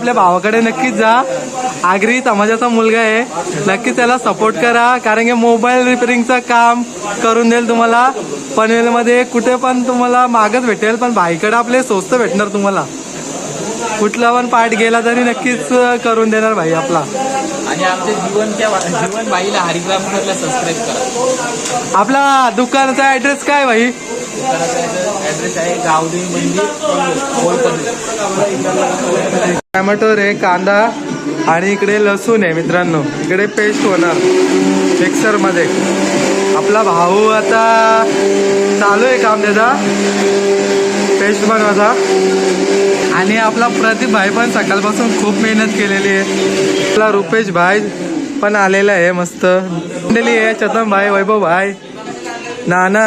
आपल्या भावाकडे नक्कीच जा. आगरी समाजाचा मुलगा आहे. नक्कीच त्याला सपोर्ट करा. कारण की मोबाईल रिपेरिंगचं काम करून देईल तुम्हाला. पनवेलमध्ये कुठे पण तुम्हाला मागच भेटेल पण भाईकडे आपले स्वस्त भेटणार तुम्हाला. कुठला पण पार्ट गेला तरी नक्कीच करून देणार भाई आपला. आणि आमच्या जीवनच्या जीवन बाईला हरिग्रामला सबस्क्राईब करा. आपला दुकानाचा ऍड्रेस काय भाई? ऍड्रेस आहे गावदेवी मंदिर होलपल्ली टॅमॅटो रे कांदा आणि इकडे लसूण आहे मित्रांनो. इकडे पेस्ट होणार मिक्सरमध्ये. आपला भाऊ आता चालू आहे काम त्याचा. पेस्ट बनवायचा. आणि आपला प्रदीप भाई पण सकाळपासून खूप मेहनत केलेली आहे. आपला रुपेश भाई पण आलेला आहे मस्त. मंडळी आहे चतन भाई वैभव भाई नाना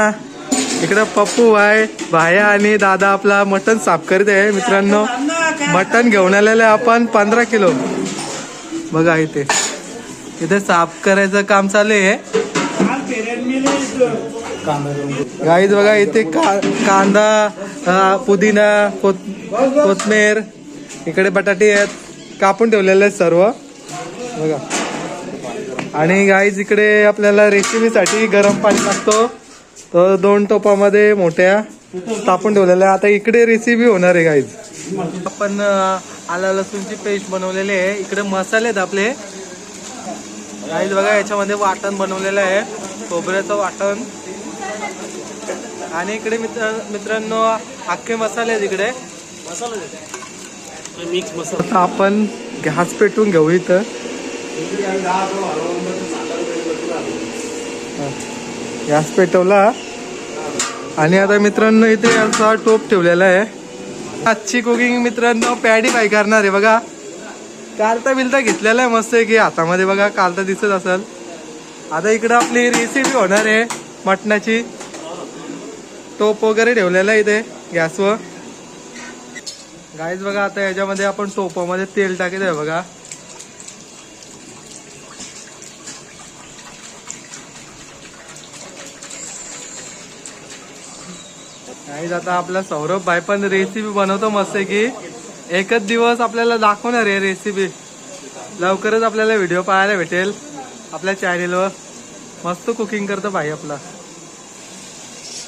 इकडं पप्पू भाई भाया आणि दादा आपला मटन साफ करीत आहे मित्रांनो. मटन घेऊन आलेलं आहे आपण पंधरा किलो. बघा इथे. इथे साफ करायचं काम चालू आहे. गाईज बघा इथे का कांदा पुदिना कोथ इकडे बटाटे आहेत. कापून ठेवलेले आहेत सर्व. बघा. आणि गाईज इकडे आपल्याला रेसिपीसाठी गरम पाणी लागतो. तर दोन टोपामध्ये मोठ्या तापून ठेवलेल्या. आता इकडे रेसिपी होणार आहे गाईज आपण आला लसूणची पेस्ट बनवलेली आहे. इकडे मसाले आहेत आपले. गाईज बघा याच्यामध्ये वाटण बनवलेलं आहे. खोबऱ्याचं वाटण. आणि इकडे मित्र मित्रांनो अख्खे मसाले आहेत इकडे. मिक्स मसाला आपण गॅस पेटवून घेऊ इथं. गॅस पेटवला. आणि आता मित्रांनो इथे यांचा टोप ठेवलेला आहे. आजची कुकिंग मित्रांनो पॅडी पाय करणार आहे बघा. कालता बिलता घेतलेला आहे मस्त आहे की हातामध्ये बघा कालता दिसत असेल. आता इकडं आपली रेसिपी होणार आहे मटणाची. टोप वगैरे ठेवलेला आहे इथे गॅसवर. गाईज बघा आता याच्यामध्ये आपण टोपामध्ये तेल टाकत आहे बघा. नाही आता आपला सौरभ भाई पण रेसिपी बनवतो मस्त की एकच दिवस आपल्याला दाखवणार आहे रेसिपी लवकरच आपल्याला व्हिडिओ पाहायला भेटेल आपल्या चॅनेलवर मस्त कुकिंग करतो भाई आपला.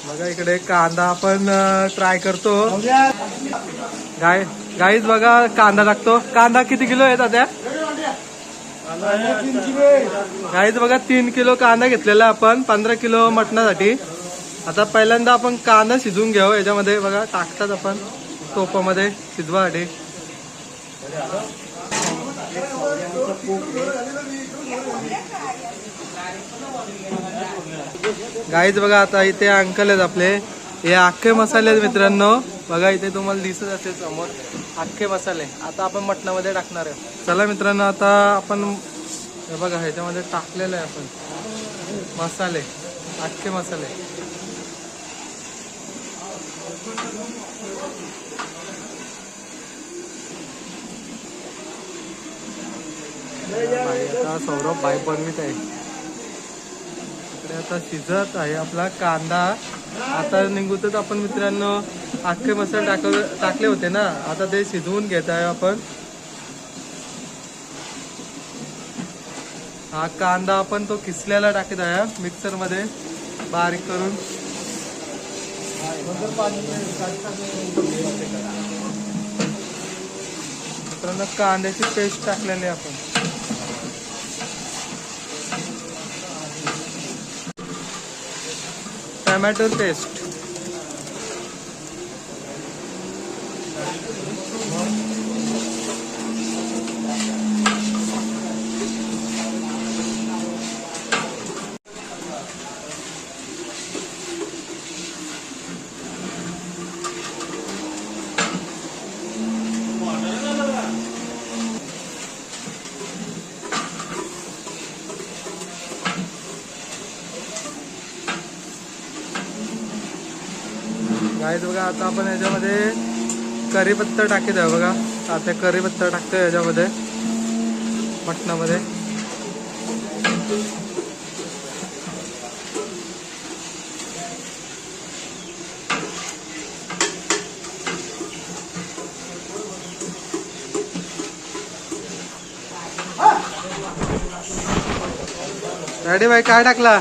बघा इकडे कांदा आपण ट्राय करतो. गाय गाईच बघा कांदा टाकतो. कांदा किती किलो आहे त्या गाईच बघा तीन किलो कांदा घेतलेला आपण पंधरा किलो मटणासाठी. आता पहिल्यांदा आपण कांदा शिजवून घेऊ याच्यामध्ये बघा टाकतात आपण. टोपामध्ये शिजवासाठी गाईच बघा आता इथे अंकल आहेत आपले. हे अख्खे मसाले आहेत मित्रांनो. बघा इथे तुम्हाला दिसत असेल समोर. अख्खे मसाले. आता आपण मटणामध्ये टाकणार आहे. चला मित्रांनो आता आपण हे बघा ह्याच्यामध्ये टाकलेलं आहे आपण. मसाले. अख्खे मसाले भाई आता सौरभ बाई बनवित आहे. इकडे आता शिजत आहे आपला कांदा. आता निघूतच आपण मित्रांनो अख्खे मसाले टाक टाकले होते ना? आता ते शिजवून घेत आहे आपण. हा कांदा आपण तो किसल्याला टाकत आहे मिक्सरमध्ये बारीक करून. मित्रांनो कांद्याची पेस्ट टाकलेली आहे आपण. Tomato paste. माहीत बघा आता आपण याच्यामध्ये करीपत्ता टाकीत आहे बघा. आता करीपत्ता टाकतोय याच्यामध्ये. मटणामध्ये. रेडी भाई? काय टाकला?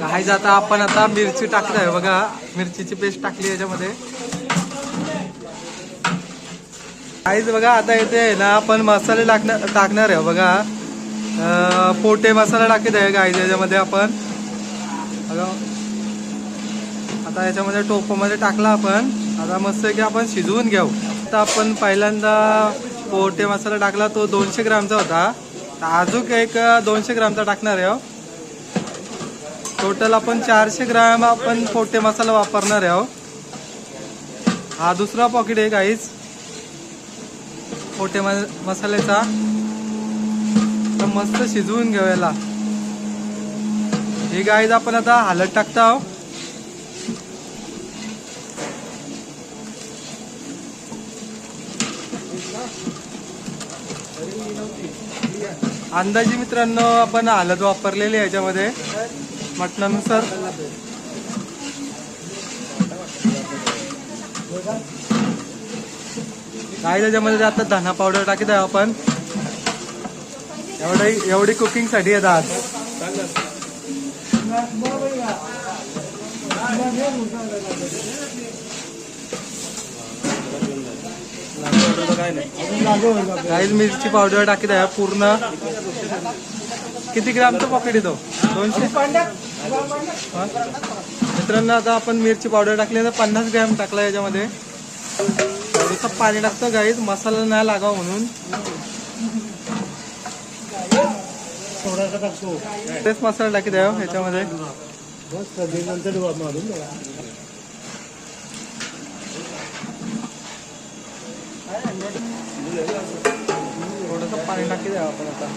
काय जाता आपण आता मिरची टाकतोय. बघा मिरचीची पेस्ट टाकली याच्यामध्ये. काहीच बघा आता इथे आहे ना आपण मसाले टाकणार टाकणार आहे. बघा पोटे मसाला टाकत आहे गाईज याच्यामध्ये आपण. बघा. आता याच्यामध्ये टोपामध्ये टाकला आपण. आता मस्त की आपण शिजवून घेऊ. आता आपण पहिल्यांदा पोटे मसाला टाकला तो दोनशे ग्रामचा होता. अजून एक दोनशे ग्रामचा टाकणार आहे हो. टोटल आपण चारशे ग्रॅम आपण पोटे मसाला वापरणार आहे हो. हा. दुसरा पॉकेट आहे काहीच पोटे मसाल्याचा. तर मस्त शिजवून घेऊ याला. ही गाईज आपण आता हालत टाकता आहो. अंदाजे मित्रांनो आपण हालत वापरलेली आहे याच्यामध्ये. मटणानुसार. काय त्याच्यामध्ये आता धना पावडर टाकत आहे आपण. एवढी एवढी कुकिंगसाठी येतात आज. काही मिरची पावडर टाकीत आहे पूर्ण. किती ग्रामचं पॉकेट येतो दोनशे? मित्रांनो आता आपण मिरची पावडर टाकली तर पन्नास ग्रॅम टाकला याच्यामध्ये. थोडंसं पाणी टाकतं गाईत मसाला नाही लागावा म्हणून. तेच मसाला टाकी द्या ह्याच्यामध्ये थोडंसं पाणी टाकी द्या आपण आता.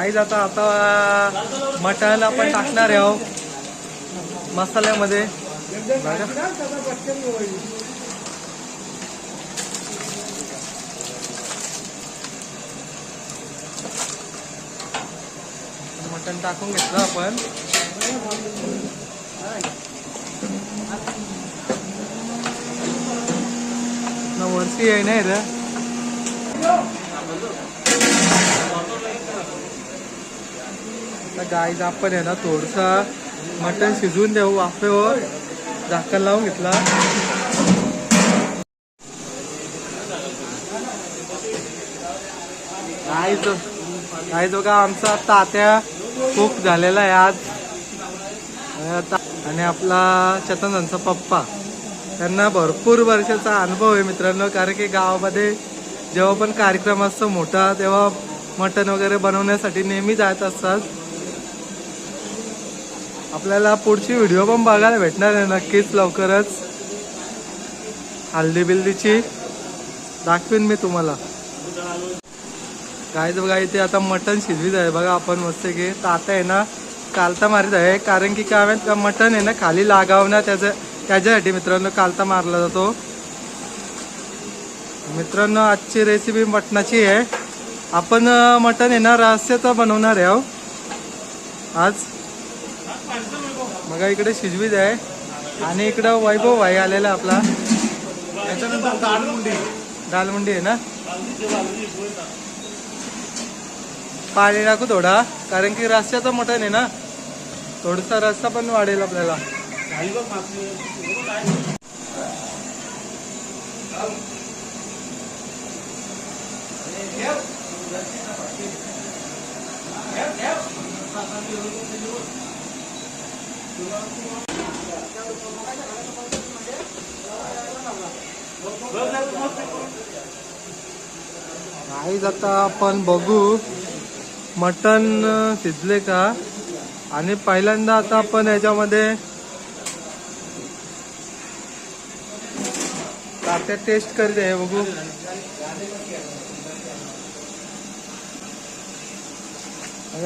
काहीच आता आता मटण आपण टाकणार आहे मसाल्यामध्ये. मटण टाकून घेतलं आपण. वरती आहे नाही रे गाईज आपण आहे ना थोडसा मटण शिजवून देऊ वाफेवर. झाकण लावून घेतला. गाईज गाईज बघा आमचा तात्या खूप झालेला आहे आज. आणि आता- आणि आपला चेतनांचा पप्पा. त्यांना भरपूर वर्षाचा अनुभव आहे मित्रांनो कारण की गावामध्ये जेव्हा पण कार्यक्रम असतो मोठा तेव्हा मटण वगैरे बनवण्यासाठी नेहमी जात असतात. आपल्याला पुढची व्हिडिओ पण बघायला भेटणार आहे नक्कीच लवकरच. हल्दी बिल्दीची. दाखवीन मी तुम्हाला. काय बघा इथे आता मटण शिजवीत आहे. बघा आपण मस्त की ताता आहे ना कालता मारित आहे. कारण की काय माहीत का मटण आहे ना खाली लागाव ना त्याचं त्याच्यासाठी मित्रांनो कालता मारला जातो. मित्रांनो आजची रेसिपी मटणाची आहे. आपण मटण आहे ना रहस्यचं बनवणार आहे हो. आज. बघा इकडे शिजवीत आहे आणि इकडं वैभव भाई आलेला आपला त्याच्यानंतर दालमुंडी दालमुंडी आहे ना पाणी टाकू थोडा कारण की रस्त्याचं मटण आहे ना थोडासा रस्ता पण वाढेल आपल्याला काहीच आता आपण बघू मटन शिजले का? आणि पहिल्यांदा आता आपण याच्यामध्ये तात्या टेस्ट करते हे बघू.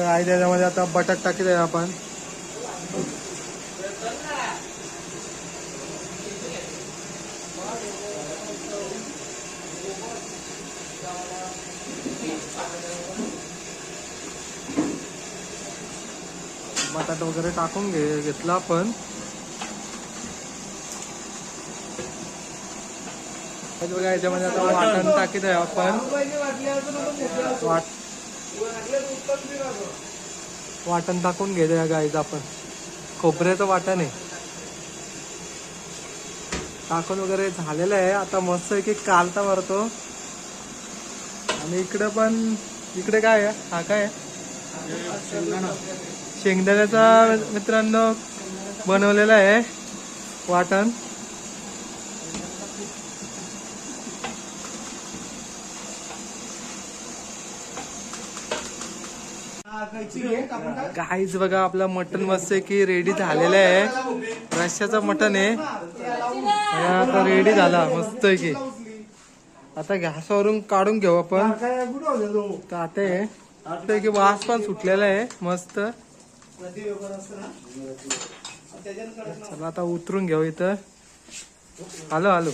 आई त्याच्यामध्ये आता बटाट टाकी आपण. बटाटा वगैरे टाकून घे घेतला आपण. बघा याच्यामध्ये आता वाटण टाकीत आहे आपण. वाट वाटण टाकून घेतो या गाईचं आपण. खोबऱ्याचं वाटण आहे. टाकून वगैरे झालेलं आहे. आता मस्त आहे की कालता मारतो. आणि इकडं पण इकडे काय आहे? हा काय आहे? शेंगदाण्याचा मित्रांनो बनवलेला आहे वाटण. काहीच बघा आपला मटन मस्त आहे की रेडी झालेलं आहे. रश्याचं मटन आहे. आता रेडी झाला मस्त आहे की आता गॅसवरून काढून घेऊ आपण. काय बुडवलं तो. काटे आहे की वास पण सुटलेला आहे मस्त. चला आता उतरून घेऊ इथं. आलो आलो.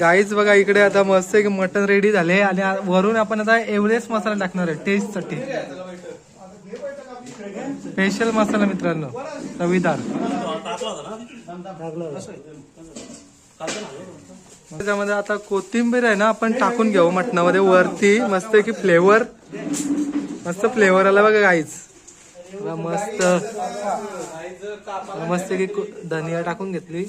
गाईच बघा इकडे आता मस्त आहे की मटन रेडी झाले आणि वरून आपण आता एवढेच मसाला टाकणार आहे टेस्टसाठी स्पेशल मसाला मित्रांनो चवीदार. त्याच्यामध्ये आता कोथिंबीर आहे ना आपण टाकून घेऊ मटणामध्ये. वरती मस्त की फ्लेवर मस्त फ्लेवर आला बघा गाईच मस्त. मस्त की धनिया टाकून घेतली.